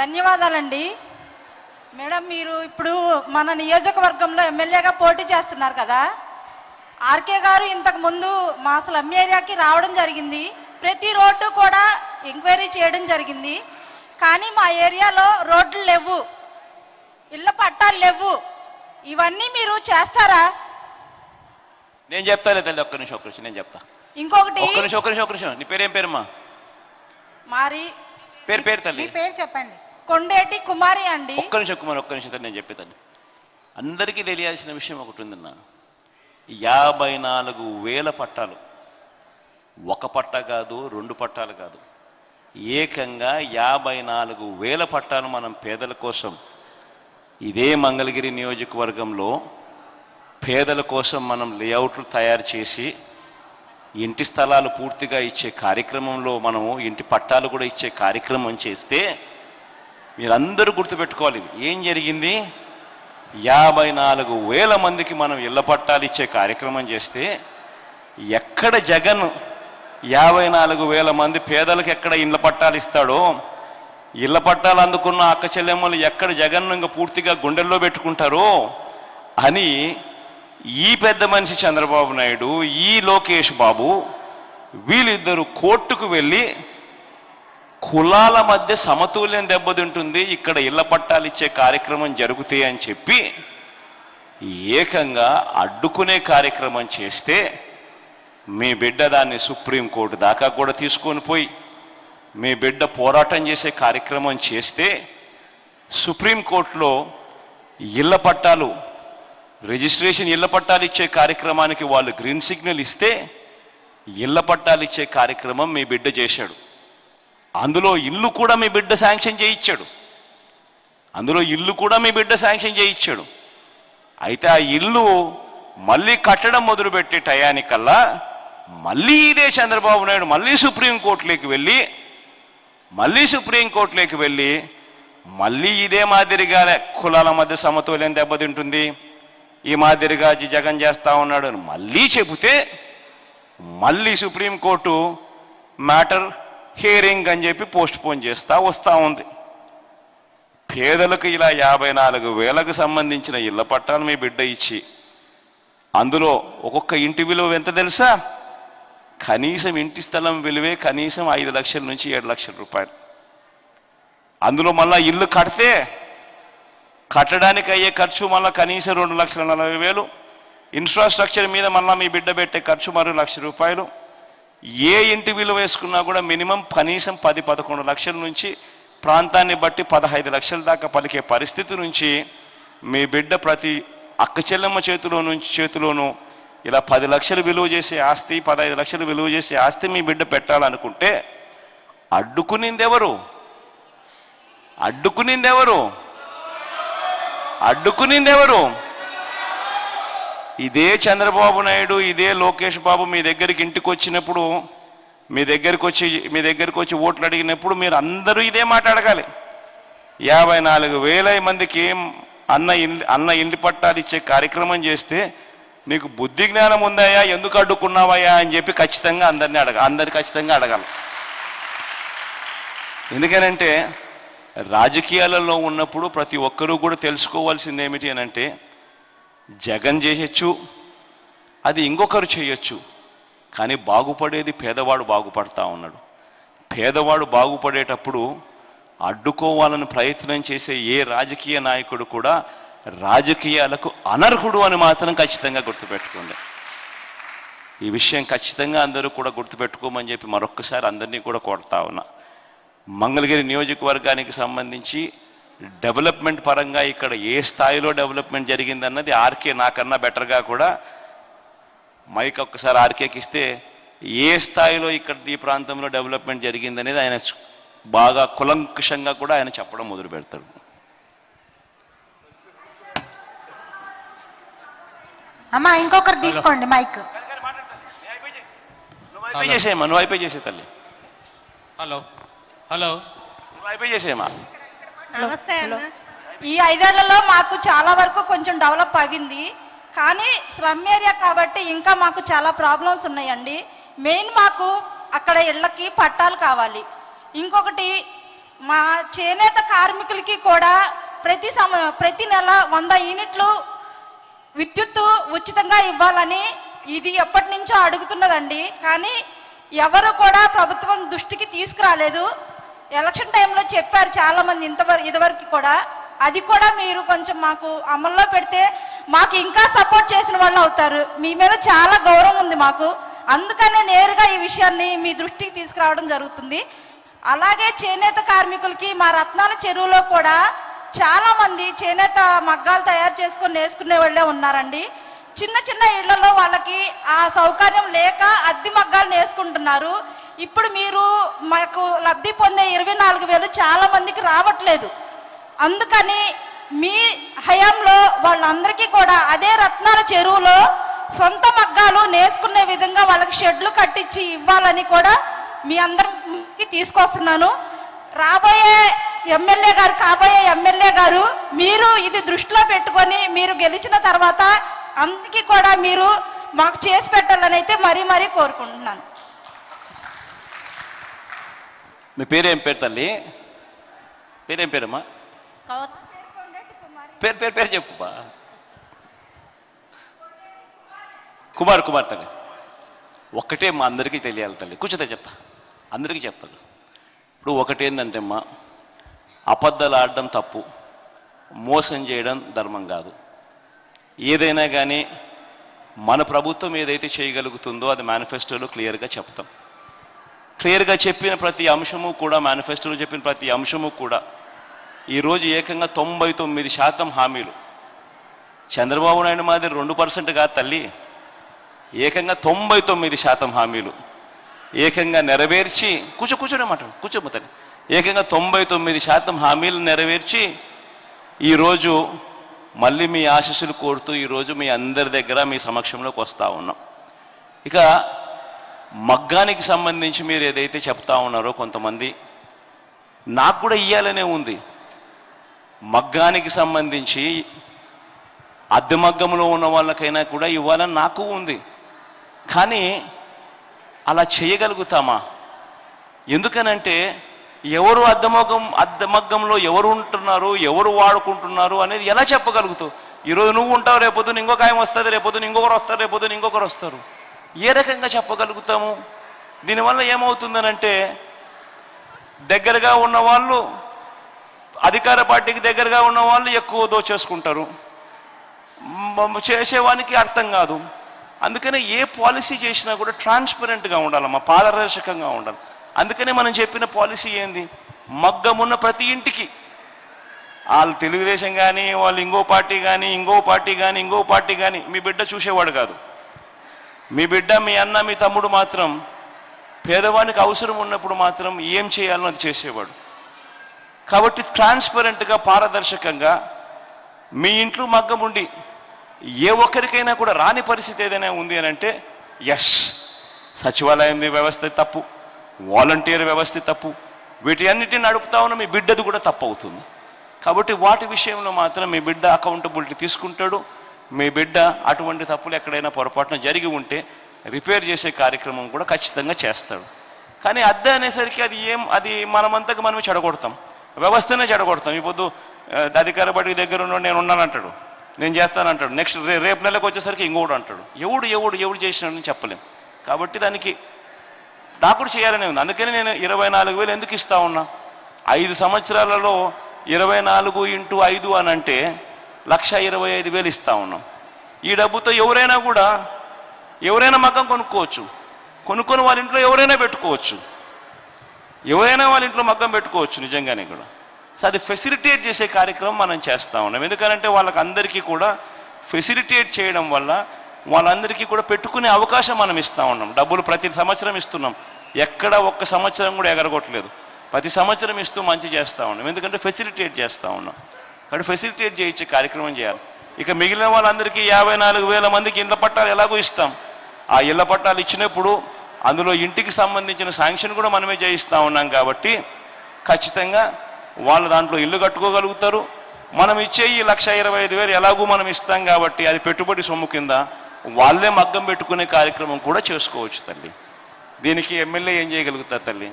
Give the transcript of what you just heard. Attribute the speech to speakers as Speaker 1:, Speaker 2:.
Speaker 1: ధన్యవాదాలండి. మేడం మీరు ఇప్పుడు మన నియోజకవర్గంలో ఎమ్మెల్యేగా పోటీ చేస్తున్నారు కదా. ఆర్కే గారు ఇంతకు ముందు మా స్లమ్ ఏరియాకి రావడం జరిగింది. ప్రతి రోడ్డు కూడా ఎంక్వైరీ చేయడం జరిగింది. కానీ మా ఏరియాలో రోడ్లు లేవు. ఇళ్ళ పట్టాలు లేవు. ఇవన్నీ మీరు చేస్తారా?
Speaker 2: నేను చెప్తాలే తల్లి ఒక్క నిమిషం ఒక్క నిమిషం నేను చెప్తా.
Speaker 1: ఇంకొకటి?
Speaker 2: ఒక్క నిమిషం ఒక్క నిమిషం ఒక్క నిమిషం. నీ పేరేం పేరమ్మా?
Speaker 1: మరి.
Speaker 2: పేరు పేరు
Speaker 3: మీ
Speaker 2: తల్లి
Speaker 3: పేరు చెప్పండి.
Speaker 1: కొండేటి కుమారి అండి.
Speaker 2: ఒక్క నిమిషం కుమార్ ఒక్క నిమిషం నేను చెప్పేదాన్ని. అందరికీ తెలియాల్సిన విషయం ఒకటి ఉందన్న. యాభై నాలుగు వేల పట్టాలు. ఒక పట్ట కాదు రెండు పట్టాలు కాదు. ఏకంగా యాభై నాలుగు వేల పట్టాలు మనం పేదల కోసం ఇదే మంగళగిరి నియోజకవర్గంలో పేదల కోసం మనం లేఅవుట్లు తయారు చేసి ఇంటి స్థలాలు పూర్తిగా ఇచ్చే కార్యక్రమంలో మనము ఇంటి పట్టాలు కూడా ఇచ్చే కార్యక్రమం చేస్తే మీరందరూ గుర్తుపెట్టుకోవాలి ఏం జరిగింది? యాభై నాలుగు వేల మందికి మనం ఇళ్ళ పట్టాలు ఇచ్చే కార్యక్రమం చేస్తే ఎక్కడ జగన్ యాభై నాలుగు వేల మంది పేదలకు ఎక్కడ ఇళ్ళ పట్టాలు ఇస్తాడో ఇళ్ళ పట్టాలు అందుకున్న అక్క చెల్లెమ్మలు ఎక్కడ జగన్ ఇంకా పూర్తిగా గుండెల్లో పెట్టుకుంటారో అని ఈ పెద్ద మనిషి చంద్రబాబు నాయుడు ఈ లోకేష్ బాబు వీళ్ళిద్దరూ కోర్టుకు వెళ్ళి కులాల మధ్య సమతుల్యం దెబ్బతింటుంది ఇక్కడ ఇళ్ళ పట్టాలు ఇచ్చే కార్యక్రమం జరుగుతాయి అని చెప్పి ఏకంగా అడ్డుకునే కార్యక్రమం చేస్తే మీ బిడ్డ దాన్ని సుప్రీంకోర్టు దాకా కూడా తీసుకొని పోయి మీ బిడ్డ పోరాటం చేసే కార్యక్రమం చేస్తే సుప్రీంకోర్టులో ఇళ్ళ పట్టాలు రిజిస్ట్రేషన్ ఇళ్ళ పట్టాలు ఇచ్చే కార్యక్రమానికి వాళ్ళు గ్రీన్ సిగ్నల్ ఇస్తే ఇళ్ళ పట్టాలు ఇచ్చే కార్యక్రమం మీ బిడ్డ చేశాడు. అందులో ఇల్లు కూడా మీ బిడ్డ శాంక్షన్ చేయించాడు అందులో ఇల్లు కూడా మీ బిడ్డ శాంక్షన్ చేయించాడు అయితే ఆ ఇల్లు మళ్ళీ కట్టడం మొదలుపెట్టే టయానికల్లా మళ్ళీ ఇదే చంద్రబాబు నాయుడు మళ్ళీ సుప్రీంకోర్టులోకి వెళ్ళి మళ్ళీ సుప్రీంకోర్టులోకి వెళ్ళి మళ్ళీ ఇదే మాదిరిగా కులాల మధ్య సమతుల్యం దెబ్బతింటుంది. ఈ మాదిరిగా జి- జగన్ చేస్తా ఉన్నాడు అని మళ్ళీ చెబితే మళ్ళీ సుప్రీంకోర్టు మ్యాటర్ హియరింగ్ అని చెప్పి పోస్ట్ పోన్ చేస్తూ వస్తూ ఉంది. పేదలకు ఇలా యాభై నాలుగు వేలకు సంబంధించిన ఇళ్ళ పట్టాలు మీ బిడ్డ ఇచ్చి అందులో ఒక్కొక్క ఇంటి విలువ ఎంత తెలుసా? కనీసం ఇంటి స్థలం విలువే కనీసం ఐదు లక్షల నుంచి ఏడు లక్షల రూపాయలు. అందులో మళ్ళా ఇల్లు కడితే కట్టడానికి అయ్యే ఖర్చు మళ్ళీ కనీసం రెండు లక్షల నలభై వేలు. ఇన్ఫ్రాస్ట్రక్చర్ మీద మళ్ళా మీ బిడ్డ పెట్టే ఖర్చు మరో లక్ష రూపాయలు. ఏ ఇంటి విలువ వేసుకున్నా కూడా మినిమం కనీసం పది పదకొండు లక్షల నుంచి ప్రాంతాన్ని బట్టి పదహైదు లక్షల దాకా పలికే పరిస్థితి నుంచి మీ బిడ్డ ప్రతి అక్క చెల్లెమ్మ చేతిలో నుంచి చేతిలోనూ ఇలా పది లక్షలు విలువ చేసే ఆస్తి పదహైదు లక్షలు విలువ చేసే ఆస్తి మీ బిడ్డ పెట్టాలనుకుంటే అడ్డుకునిందెవరు? అడ్డుకునిందెవరు? అడ్డుకునిందెవరు? ఇదే చంద్రబాబు నాయుడు ఇదే లోకేష్ బాబు మీ దగ్గరికి ఇంటికి వచ్చినప్పుడు మీ దగ్గరికి వచ్చి మీ దగ్గరికి వచ్చి ఓట్లు అడిగినప్పుడు మీరు అందరూ ఇదే మాట అడగాలి. యాభై నాలుగు వేల మందికి అన్న ఇల్లు అన్న ఇంటి పట్టాలు ఇచ్చే కార్యక్రమం చేస్తే నీకు బుద్ధి జ్ఞానం ఉందాయా ఎందుకు అడ్డుకున్నావయ్యా అని చెప్పి ఖచ్చితంగా అందరినీ అడగ అందరు ఖచ్చితంగా అడగాలి. ఎందుకనంటే రాజకీయాలలో ఉన్నప్పుడు ప్రతి ఒక్కరూ కూడా తెలుసుకోవాల్సింది ఏమిటి అని అంటే జగన్ చేయొచ్చు అది ఇంకొకరు చేయొచ్చు కానీ బాగుపడేది పేదవాడు బాగుపడతా ఉన్నాడు. పేదవాడు బాగుపడేటప్పుడు అడ్డుకోవాలని ప్రయత్నం చేసే ఏ రాజకీయ నాయకుడు కూడా రాజకీయాలకు అనర్హుడు అని మాత్రం ఖచ్చితంగా గుర్తుపెట్టుకోండి. ఈ విషయం ఖచ్చితంగా అందరూ కూడా గుర్తుపెట్టుకోమని చెప్పి మరొక్కసారి అందరినీ కూడా కొడతా ఉన్నా. మంగళగిరి నియోజకవర్గానికి సంబంధించి డెవలప్మెంట్ పరంగా ఇక్కడ ఏ స్థాయిలో డెవలప్మెంట్ జరిగిందన్నది ఆర్కే నాకన్నా బెటర్గా కూడా మైక్ ఒక్కసారి ఆర్కేకి ఇస్తే ఏ స్థాయిలో ఇక్కడ ఈ ప్రాంతంలో డెవలప్మెంట్ జరిగిందనేది ఆయన బాగా కులంకుషంగా కూడా ఆయన చెప్పడం మొదలు పెడతాడు.
Speaker 3: అమ్మా ఇంకొకరు తీసుకోండి మైక్.
Speaker 2: అయిపోయి చేసేయమ్మా నువ్వు అయిపోయి చేసే తల్లి.
Speaker 4: హలో. హలో.
Speaker 2: నువ్వు అయిపోయి చేసేయమ్మా.
Speaker 1: నమస్తే ఈ ఐదేళ్ళలో మాకు చాలా వరకు కొంచెం డెవలప్ అయింది కానీ స్లమ్ ఏరియా కాబట్టి ఇంకా మాకు చాలా ప్రాబ్లమ్స్ ఉన్నాయండి. మెయిన్ మాకు అక్కడ ఇళ్ళకి పట్టాలు కావాలి. ఇంకొకటి మా చేనేత కార్మికులకి కూడా ప్రతి సమ ప్రతి నెల వంద యూనిట్లు విద్యుత్తు ఉచితంగా ఇవ్వాలని ఇది ఎప్పటి నుంచో అడుగుతున్నదండి. కానీ ఎవరు కూడా ప్రభుత్వం దృష్టికి తీసుకురాలేదు. ఎలక్షన్ టైంలో చెప్పారు చాలా మంది ఇంతవరకు ఇదివరకు కూడా. అది కూడా మీరు కొంచెం మాకు అమల్లో పెడితే మాకు ఇంకా సపోర్ట్ చేసిన వాళ్ళు అవుతారు. మీ మీద చాలా గౌరవం ఉంది మాకు. అందుకనే నేరుగా ఈ విషయాన్ని మీ దృష్టికి తీసుకురావడం జరుగుతుంది. అలాగే చేనేత కార్మికులకి మా రత్నాల చెరువులో కూడా చాలా మంది చేనేత మగ్గాలు తయారు చేసుకొని నేసుకునే వాళ్ళే ఉన్నారండి. చిన్న చిన్న ఇళ్ళలో వాళ్ళకి ఆ సౌకర్యం లేక అద్దె మగ్గాలు నేసుకుంటున్నారు ఇప్పుడు మీరు మాకు లబ్ధి పొందే ఇరవై నాలుగు వేలు చాలా మందికి రావట్లేదు. అందుకని మీ హయాంలో వాళ్ళందరికీ కూడా అదే రత్నాల చెరువులో సొంత మగ్గాలు నేసుకునే విధంగా వాళ్ళకి షెడ్లు కట్టించి ఇవ్వాలని కూడా మీ అందరికి తీసుకొస్తున్నాను. రాబోయే ఎమ్మెల్యే గారు కాబోయే ఎమ్మెల్యే గారు మీరు ఇది దృష్టిలో పెట్టుకొని మీరు గెలిచిన తర్వాత అందరికీ కూడా మీరు మాకు చేసి పెట్టాలని అయితే మరీ మరీ కోరుకుంటున్నాను.
Speaker 2: మీ పేరేం పేరు తల్లి? పేరేం పేరమ్మా? పేరు పేరు పేరు చెప్పుపా కుమార్ కుమార్ తల్లి. ఒక్కటే మా అందరికీ తెలియాలి తల్లి. కూర్చోతే చెప్తా. అందరికీ చెప్తాను. ఇప్పుడు ఒకటేందంటే అమ్మా అబద్ధాలు ఆడడం తప్పు మోసం చేయడం ధర్మం కాదు. ఏదైనా కానీ మన ప్రభుత్వం ఏదైతే చేయగలుగుతుందో అది మేనిఫెస్టోలో క్లియర్గా చెప్తాం. క్లియర్గా చెప్పిన ప్రతి అంశము కూడా మేనిఫెస్టోలో చెప్పిన ప్రతి అంశము కూడా ఈరోజు ఏకంగా తొంభై తొమ్మిది శాతం హామీలు. చంద్రబాబు నాయుడు మాదిరి రెండు పర్సెంట్ కాదు తల్లి. ఏకంగా తొంభై తొమ్మిది శాతం హామీలు. ఏకంగా నెరవేర్చి కూర్చో కూర్చోనే మాట కూర్చోమ్మ తల్లి. ఏకంగా తొంభై తొమ్మిది శాతం హామీలు నెరవేర్చి ఈరోజు మళ్ళీ మీ ఆశీస్సులు కోరుతూ ఈరోజు మీ అందరి దగ్గర మీ సమక్షంలోకి వస్తూ ఉన్నాం. ఇక మగ్గానికి సంబంధించి మీరు ఏదైతే చెప్తా ఉన్నారో కొంతమంది నాకు కూడా ఇయ్యాలనే ఉంది. మగ్గానికి సంబంధించి అద్దె మగ్గంలో ఉన్న వాళ్ళకైనా కూడా ఇవ్వాలని నాకు ఉంది. కానీ అలా చేయగలుగుతామా? ఎందుకనంటే ఎవరు అద్దమగ్గం అద్దమగ్గంలో ఎవరు ఉంటున్నారు ఎవరు వాడుకుంటున్నారు అనేది ఎలా చెప్పగలుగుతావు? ఈరోజు నువ్వు ఉంటావు రేపొద్దున ఇంకొక ఆయన వస్తుంది రేపొద్దున ఇంకొకరు వస్తారు రేపొద్దున ఇంకొకరు వస్తారు. ఏ రకంగా చెప్పగలుగుతాము? దీనివల్ల ఏమవుతుందనంటే దగ్గరగా ఉన్న వాళ్ళు అధికార పార్టీకి దగ్గరగా ఉన్న వాళ్ళు ఎక్కువ దోచేసుకుంటారు చేసేవానికి అర్థం కాదు. అందుకనే ఏ పాలసీ చేసినా కూడా ట్రాన్స్పరెంట్గా ఉండాలమ్మా పారదర్శకంగా ఉండాలి. అందుకనే మనం చెప్పిన పాలసీ ఏంది? మగ్గమున్న ప్రతి ఇంటికి. వాళ్ళు తెలుగుదేశం కానీ వాళ్ళు ఇంకో పార్టీ కానీ ఇంకో పార్టీ కానీ ఇంకో పార్టీ కానీ మీ బిడ్డ చూసేవాడు కాదు. మీ బిడ్డ మీ అన్న మీ తమ్ముడు మాత్రం పేదవానికి అవసరం ఉన్నప్పుడు మాత్రం ఏం చేయాలో అది చేసేవాడు. కాబట్టి ట్రాన్స్పరెంట్గా పారదర్శకంగా మీ ఇంట్లో మగ్గం ఉండి ఏ ఒక్కరికైనా కూడా రాని పరిస్థితి ఏదైనా ఉంది అని అంటే ఎస్ సచివాలయం వ్యవస్థ తప్పు వాలంటీర్ వ్యవస్థ తప్పు వీటి అన్నిటిని నడుపుతా ఉన్న మీ బిడ్డది కూడా తప్పు అవుతుంది. కాబట్టి వాటి విషయంలో మాత్రం మీ బిడ్డ అకౌంటబిలిటీ తీసుకుంటాడు. మీ బిడ్డ అటువంటి తప్పులు ఎక్కడైనా పొరపాటున జరిగి ఉంటే రిపేర్ చేసే కార్యక్రమం కూడా ఖచ్చితంగా చేస్తాడు. కానీ అద్దె అనేసరికి అది ఏం అది మనమంతకు మనమే చెడగొడతాం. వ్యవస్థనే చెడగొడతాం. ఇప్పుడు పొద్దు అధికార పార్టీ దగ్గర ఉన్న నేను ఉన్నానంటాడు. నేను చేస్తానంటాడు. నెక్స్ట్ రే రేపు నెలకు వచ్చేసరికి ఇంకోడు అంటాడు. ఎవడు ఎవడు ఎవడు చేసినాడని చెప్పలేం. కాబట్టి దానికి నాకు చేయాలని ఉంది. అందుకని నేను ఇరవై నాలుగు వేలు ఎందుకు ఇస్తా ఉన్నా? ఐదు సంవత్సరాలలో ఇరవై నాలుగు ఇంటూ ఐదు అని అంటే లక్ష ఇరవై ఐదు వేలు ఇస్తా ఉన్నాం. ఈ డబ్బుతో ఎవరైనా కూడా ఎవరైనా మగ్గం కొనుక్కోవచ్చు. కొనుక్కొని వాళ్ళ ఇంట్లో ఎవరైనా పెట్టుకోవచ్చు. ఎవరైనా వాళ్ళ ఇంట్లో మగ్గం పెట్టుకోవచ్చు నిజంగానే కూడా. సో అది ఫెసిలిటేట్ చేసే కార్యక్రమం మనం చేస్తూ ఉన్నాం. ఎందుకంటే వాళ్ళకందరికీ కూడా ఫెసిలిటేట్ చేయడం వల్ల వాళ్ళందరికీ కూడా పెట్టుకునే అవకాశం మనం ఇస్తా ఉన్నాం. డబ్బులు ప్రతి సంవత్సరం ఇస్తున్నాం. ఎక్కడ ఒక్క సంవత్సరం కూడా ఎగరగొట్టలేదు. ప్రతి సంవత్సరం ఇస్తూ మంచి చేస్తా ఉన్నాం. ఎందుకంటే ఫెసిలిటేట్ చేస్తా ఉన్నాం. కాబట్టి ఫెసిలిటేట్ చేయించే కార్యక్రమం చేయాలి. ఇక మిగిలిన వాళ్ళందరికీ యాభై నాలుగు వేల మందికి ఇళ్ళ పట్టాలు ఎలాగో ఇస్తాం. ఆ ఇళ్ళ పట్టాలు ఇచ్చినప్పుడు అందులో ఇంటికి సంబంధించిన శాంక్షన్ కూడా మనమే చేయిస్తా ఉన్నాం కాబట్టి ఖచ్చితంగా వాళ్ళు దాంట్లో ఇల్లు కట్టుకోగలుగుతారు. మనం ఇచ్చే ఈ లక్ష ఇరవై ఐదు వేలు ఎలాగూ మనం ఇస్తాం కాబట్టి అది పెట్టుబడి సొమ్ము కింద వాళ్ళే మగ్గం పెట్టుకునే కార్యక్రమం కూడా చేసుకోవచ్చు తల్లి. దీనికి ఎమ్మెల్యే ఏం చేయగలుగుతారు తల్లి?